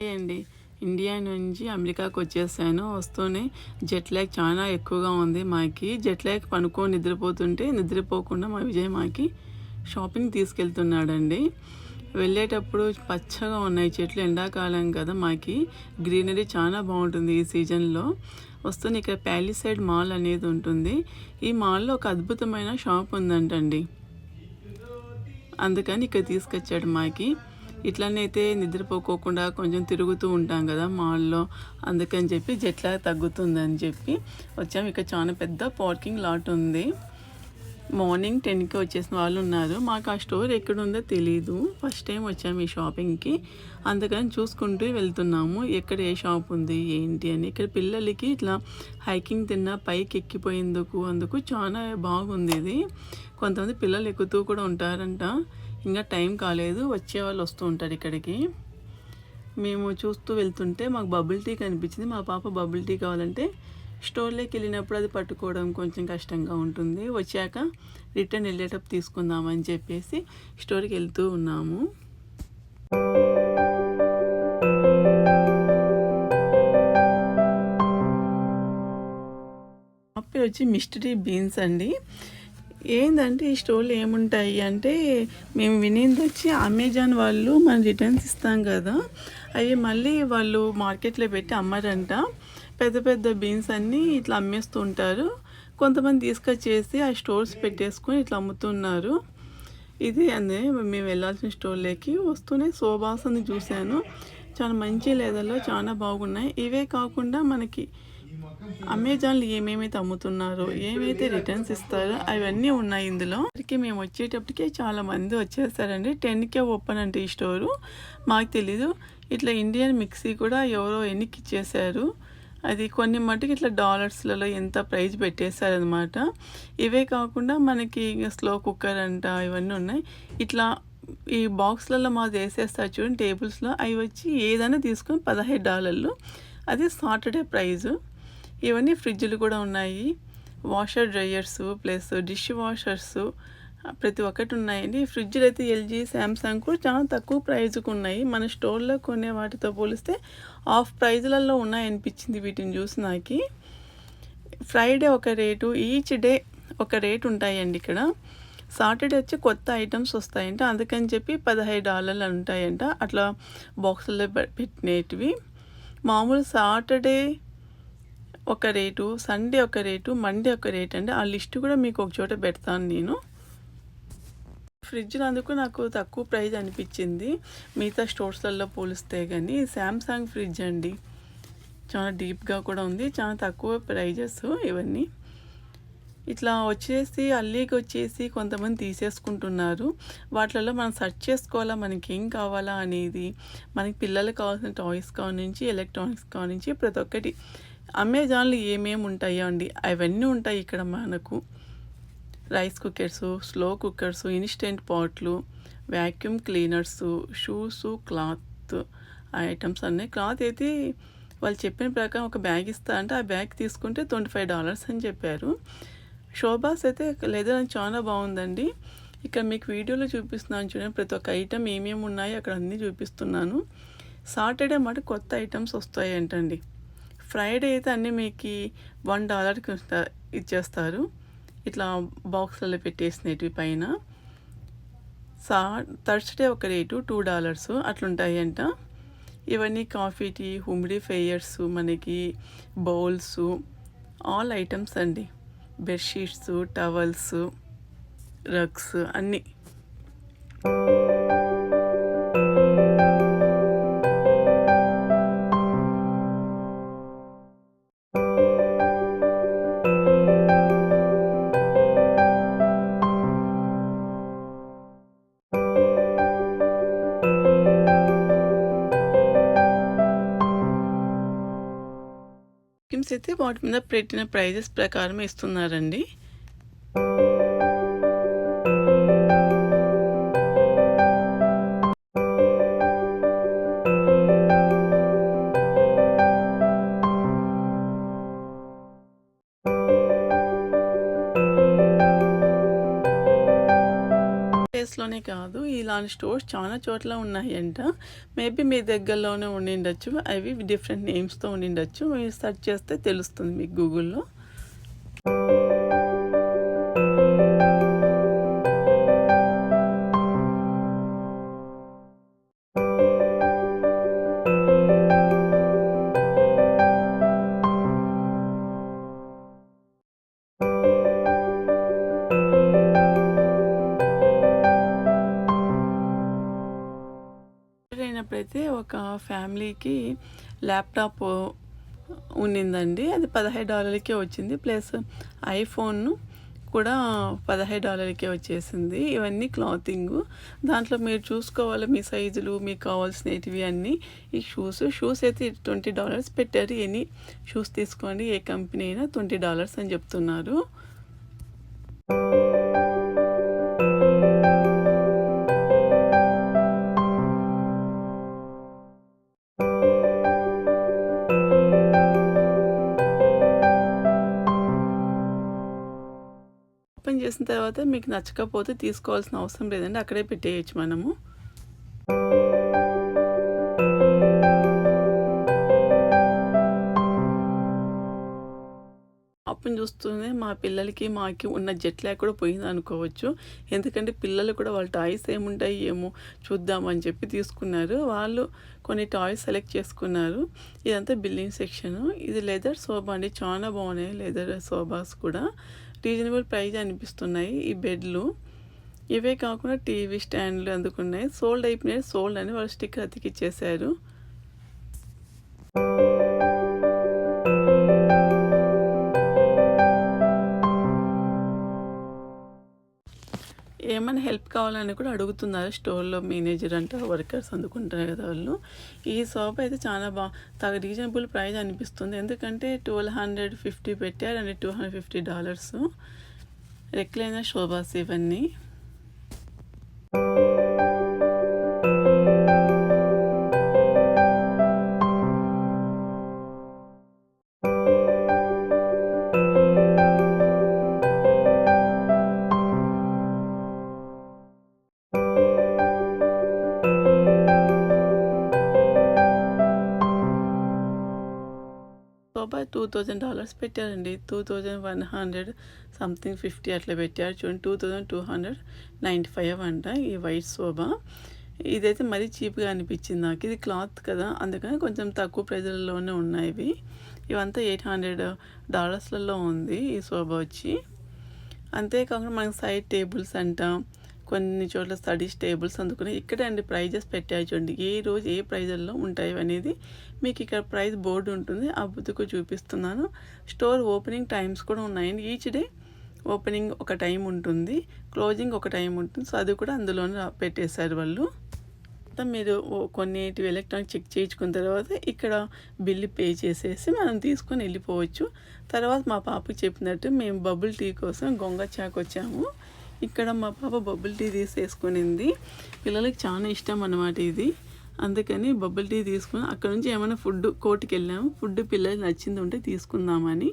అండి. ఇండియా నుంచి అమెరికాకు వచ్చేసాను. వస్తూనే జెట్ ల్యాగ్ చాలా ఎక్కువగా ఉంది మాకి. జెట్ ల్యాగ్ పనుకొని నిద్రపోతుంటే నిద్రపోకుండా మా విజయ్ మాకి షాపింగ్ తీసుకెళ్తున్నాడండి. వెళ్ళేటప్పుడు పచ్చగా ఉన్నాయి చెట్లు ఎండాకాలం కదా మాకి. గ్రీనరీ చాలా బాగుంటుంది ఈ సీజన్లో వస్తూనే ఇక్కడ ప్యాలిసైడ్ మాల్ అనేది ఉంటుంది. ఈ మాల్లో ఒక అద్భుతమైన షాప్ ఉందంటండి. అందుకని ఇక్కడ తీసుకొచ్చాడు మాకి. ఇట్లనైతే నిద్రపోకోకుండా కొంచెం తిరుగుతూ ఉంటాం కదా మాల్లో. అందుకని చెప్పి జెట్లా తగ్గుతుందని చెప్పి వచ్చాము ఇక్కడ చాలా పెద్ద పార్కింగ్ లాట్ ఉంది. మార్నింగ్ టెన్కి వచ్చేసిన వాళ్ళు ఉన్నారు. మాకు ఆ స్టోర్ ఎక్కడుందో తెలీదు. ఫస్ట్ టైం వచ్చాము ఈ షాపింగ్కి. అందుకని చూసుకుంటూ వెళ్తున్నాము. ఎక్కడ ఏ షాప్ ఉంది ఏంటి అని. ఇక్కడ పిల్లలకి ఇట్లా హైకింగ్ తిన్న పైకి ఎక్కిపోయేందుకు అందుకు చాలా బాగుంది ఇది. కొంతమంది పిల్లలు ఎక్కుతూ కూడా ఉంటారంట. ఇంకా టైం కాలేదు. వచ్చే వాళ్ళు వస్తూ ఉంటారు ఇక్కడికి. మేము చూస్తూ వెళ్తుంటే మాకు బబుల్ టీ కనిపించింది. మా పాప బబుల్ టీ కావాలంటే స్టోర్లోకి వెళ్ళినప్పుడు అది పట్టుకోవడం కొంచెం కష్టంగా ఉంటుంది. వచ్చాక రిటర్న్ వెళ్ళేటప్పుడు తీసుకుందామని చెప్పేసి స్టోర్కి వెళ్తూ ఉన్నాము. అప్పటి వచ్చి మిస్టరీ బీన్స్ అండి. ఏంటంటే ఈ స్టోర్లు ఏముంటాయి అంటే మేము వినేది వచ్చి అమెజాన్ వాళ్ళు మనం రిటర్న్స్ ఇస్తాం కదా. అవి మళ్ళీ వాళ్ళు మార్కెట్లో పెట్టి అమ్మారంట. పెద్ద పెద్ద బీన్స్ అన్నీ ఇట్లా అమ్మేస్తూ ఉంటారు. కొంతమంది తీసుకొచ్చేసి ఆ స్టోర్స్ పెట్టేసుకొని ఇట్లా అమ్ముతున్నారు. ఇది అందే మేము వెళ్ళాల్సిన స్టోర్లోకి వస్తూనే సోబాస్ అని చూశాను. చాలా మంచి లేదల్లో చాలా బాగున్నాయి. ఇవే కాకుండా మనకి అమెజాన్లో ఏమేమైతే అమ్ముతున్నారో ఏమైతే రిటర్న్స్ ఇస్తారో అవన్నీ ఉన్నాయి ఇందులో. ఇక్కడికి మేము వచ్చేటప్పటికే చాలా మంది వచ్చేస్తారండి టెన్కే ఓపెన్ అంటే ఈ స్టోరు. మాకు తెలీదు. ఇట్లా ఇండియన్ మిక్సీ కూడా ఎవరో ఎన్నికి ఇచ్చేసారు అది కొన్ని మటుకు ఇట్లా డాలర్స్లలో ఎంత ప్రైజ్ పెట్టేశారనమాట ఇవే కాకుండా మనకి స్లో కుక్కర్ అంట ఇవన్నీ ఉన్నాయి. ఇట్లా ఈ బాక్స్లలో మాకు వేసేస్తారు చూడండి టేబుల్స్లో. అవి వచ్చి ఏదైనా తీసుకొని పదహైదు డాలర్లు. అది సాటర్డే ప్రైజు. ఇవన్నీ ఫ్రిడ్జ్లు కూడా ఉన్నాయి. Washer dryers plus dish washers ప్రతి ఒక్కటి ఉన్నాయండి. ఫ్రిడ్జ్లు అయితే ఎల్జీ శాంసంగ్ కూడా చాలా తక్కువ ప్రైజ్కి ఉన్నాయి. మన స్టోర్లో కొనే వాటితో పోలిస్తే ఆఫ్ ప్రైజ్లలో ఉన్నాయనిపించింది వీటిని చూసి నాకు. ఫ్రైడే ఒక రేటు ఈచ్ డే ఒక రేట్ ఉంటాయండి ఇక్కడ. సాటర్డే వచ్చి కొత్త ఐటమ్స్ వస్తాయంట. అందుకని చెప్పి పదహైదు డాలర్లు ఉంటాయంట. అట్లా బాక్సుల్లో పెట్టినవి మామూలు సాటర్డే ఒక రేటు సండే ఒక రేటు మండే ఒక రేట్ అండి. ఆ లిస్ట్ కూడా మీకు ఒక చోట పెడతాను నేను. ఫ్రిడ్జ్ అందుకు నాకు తక్కువ ప్రైజ్ అనిపించింది. మిగతా స్టోర్స్లలో పోలిస్తే కానీ శాంసంగ్ ఫ్రిడ్జ్ అండి. చాలా డీప్గా కూడా ఉంది. చాలా తక్కువ ప్రైజెస్ ఇవన్నీ. ఇట్లా వచ్చేసి అల్లీకి వచ్చేసి కొంతమంది తీసేసుకుంటున్నారు. వాటిలలో మనం సెర్చ్ చేసుకోవాలా? మనకి ఏం కావాలా? అనేది మనకి పిల్లలకు కావాల్సిన టాయ్స్ కావ నుంచి ఎలక్ట్రానిక్స్ కావ నుంచి ప్రతి ఒక్కటి అమెజాన్లో ఏమేమి ఉంటాయో అండి. అవన్నీ ఉంటాయి ఇక్కడ మనకు. Rice cookers slow cookers instant పాట్లు vacuum cleaners shoes cloth items అన్నీ. క్లాత్ అయితే వాళ్ళు చెప్పిన ప్రకారం ఒక బ్యాగ్ ఇస్తా అంటే ఆ బ్యాగ్ తీసుకుంటే ట్వంటీ ఫైవ్ డాలర్స్ అని చెప్పారు. షోభాస్ అయితే లెదర్ అని చాలా బాగుందండి. ఇక్కడ మీకు వీడియోలో చూపిస్తున్నాను చూడండి. ప్రతి ఒక్క ఐటమ్ ఏమేమి ఉన్నాయో అక్కడ అన్నీ చూపిస్తున్నాను. సాటర్డే మాట కొత్త ఐటమ్స్ వస్తాయంటండి. ఫ్రైడే అయితే అన్నీ మీకు వన్ డాలర్కి ఇచ్చేస్తారు. ఇట్లా బాక్స్లలో పెట్టేసినవి పైన. సా థర్స్డే ఒక రేటు టూ డాలర్స్ అట్లుంటాయంట. ఇవన్నీ కాఫీ టీ హుమిడిఫైయర్స్ మనకి బౌల్స్ ఆల్ ఐటమ్స్ అండి. బెడ్షీట్స్ టవల్స్ రగ్స్ అన్నీ. అయితే వాటి మీద పెట్టిన ప్రైజెస్ ప్రకారం ఇస్తున్నారండి. ప్లేస్లోనే కాదు ఇలాంటి స్టోర్స్ చాలా చోట్ల ఉన్నాయంట. మేబీ మీ దగ్గరలోనే ఉండిండొచ్చు అవి డిఫరెంట్ నేమ్స్తో ఉండిండొచ్చు మీరు సెర్చ్ చేస్తే తెలుస్తుంది మీకు గూగుల్లో. ఒక ఫ్యామిలీకి ల్యాప్టాప్ ఉన్నిందండి. అది పదహైదు డాలర్లకే వచ్చింది. ప్లస్ ఐఫోన్ కూడా పదహైదు డాలర్లకే వచ్చేసింది. ఇవన్నీ క్లాతింగ్. దాంట్లో మీరు చూసుకోవాలి మీ సైజులు మీకు కావాల్సినవి అన్నీ. ఈ షూస్ షూస్ అయితే ట్వంటీ డాలర్స్ పెట్టారు. ఎనీ షూస్ తీసుకోండి. ఏ కంపెనీ అయినా ట్వంటీ డాలర్స్ అని చెప్తున్నారు. ఓపెన్ చేసిన తర్వాత మీకు నచ్చకపోతే తీసుకోవాల్సిన అవసరం లేదండి. అక్కడే పెట్టేయచ్చు మనము. అప్పుడు చూస్తూనే మా పిల్లలకి మాకి ఉన్న జెట్ ల్యాగ్ కూడా పోయింది అనుకోవచ్చు. ఎందుకంటే పిల్లలు కూడా వాళ్ళ టాయ్స్ ఏముంటాయి ఏమో చూద్దామని చెప్పి తీసుకున్నారు. వాళ్ళు కొన్ని టాయ్స్ సెలెక్ట్ చేసుకున్నారు. ఇదంతా బిల్లింగ్ సెక్షన్. ఇది లెదర్ సోఫా అండి. చాలా బాగున్నాయి లెదర్ సోఫాస్ కూడా. రీజనబుల్ ప్రైజ్ అనిపిస్తున్నాయి ఈ బెడ్లు. ఇవే కాకుండా టీవీ స్టాండ్లు అందుకున్నాయి. సోల్డ్ అయిపోయినాయి. సోల్డ్ అని వాళ్ళు స్టిక్కర్ అతికిచ్చేసారు హెల్ప్ కావాలని కూడా అడుగుతున్నారు. స్టోర్లో మేనేజర్ అంట వర్కర్స్ అందుకుంటారు కదా వాళ్ళు. ఈ షాప్ అయితే చాలా బాగా తగ్గ రీజనబుల్ ప్రైస్ అనిపిస్తుంది. ఎందుకంటే ట్వెల్వ్ హండ్రెడ్ ఫిఫ్టీ పెట్టారు and two hundred fifty dollars. Recliner sofas ఇవన్నీ. సోబా టూ థౌజండ్ డాలర్స్ పెట్టారండి. Two thousand one hundred something fifty అట్లా పెట్టారు. చూడండి two thousand two hundred ninety five అంట ఈ వైట్ సోఫా ఇదైతే మరీ చీప్గా అనిపించింది నాకు. ఇది క్లాత్ కదా అందుకని కొంచెం తక్కువ ప్రైజ్లలోనే ఉన్నాయి ఇవి. ఇవంతా ఎయిట్ హండ్రెడ్ డాలర్స్లలో ఉంది ఈ సోఫా వచ్చి. అంతేకాకుండా మనకి సైడ్ టేబుల్స్ అంట కొన్ని చోట్ల స్టడీస్ టేబుల్స్ అందుకుని ఇక్కడే అండి ప్రైజెస్ పెట్టాయి చూడండి. ఏ రోజు ఏ ప్రైజుల్లో ఉంటాయి అనేది మీకు ఇక్కడ ప్రైజ్ బోర్డు ఉంటుంది. ఆ బుద్ధుకు చూపిస్తున్నాను. స్టోర్ ఓపెనింగ్ టైమ్స్ కూడా ఉన్నాయండి. ఈచ్ డే ఓపెనింగ్ ఒక టైం ఉంటుంది. క్లోజింగ్ ఒక టైం ఉంటుంది. సో అది కూడా అందులోనే పెట్టేశారు వాళ్ళు. మీరు కొన్నిటివి ఎలక్ట్రానిక్ చెక్ చేయించుకున్న తర్వాత ఇక్కడ బిల్లు పే చేసేసి మనం తీసుకొని వెళ్ళిపోవచ్చు. తర్వాత మా పాపకి చెప్పినట్టు మేము బబుల్ టీ కోసం గొంగ చాకు వచ్చాము ఇక్కడ మా పాప బబుల్ టీ తీసేసుకునింది. పిల్లలకి చాలా ఇష్టం అన్నమాట ఇది. అందుకని బబుల్ టీ తీసుకుని అక్కడ నుంచి ఏమైనా ఫుడ్ కోటికి వెళ్ళాము. ఫుడ్ పిల్లలకి నచ్చింది ఉంటే తీసుకుందామని.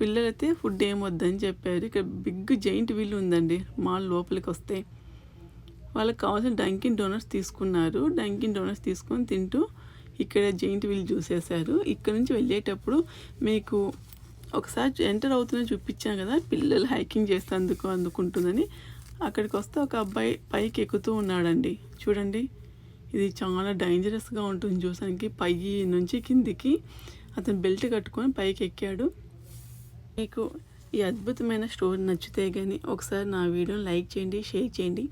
పిల్లలైతే ఫుడ్ ఏమొద్దని చెప్పారు. ఇక్కడ బిగ్ జైంట్ వీల్ ఉందండి మాల్ లోపలికి వస్తే. వాళ్ళకి కావాల్సిన డంకిన్ డోనర్స్ తీసుకున్నారు. డంకిన్ డోనర్స్ తీసుకొని తింటూ ఇక్కడ జైంట్ వీల్ చూసేశారు. ఇక్కడ నుంచి వెళ్ళేటప్పుడు మీకు ఒకసారి ఎంటర్ అవుతుందని చూపించాను కదా పిల్లలు హైకింగ్ చేస్తేందుకు అందుకుంటుందని. అక్కడికి వస్తే ఒక అబ్బాయి పైకి ఎక్కుతూ ఉన్నాడండి. చూడండి ఇది చాలా డేంజరస్గా ఉంటుంది చూసానికి. పై నుంచి కిందికి అతను బెల్ట్ కట్టుకొని పైకి ఎక్కాడు. మీకు ఈ అద్భుతమైన స్టోరీ నచ్చితే కానీ ఒకసారి నా వీడియోని లైక్ చేయండి షేర్ చేయండి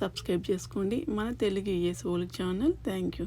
సబ్స్క్రైబ్ చేసుకోండి. మన తెలుగు ఏ సోలు ఛానల్ థ్యాంక్ యూ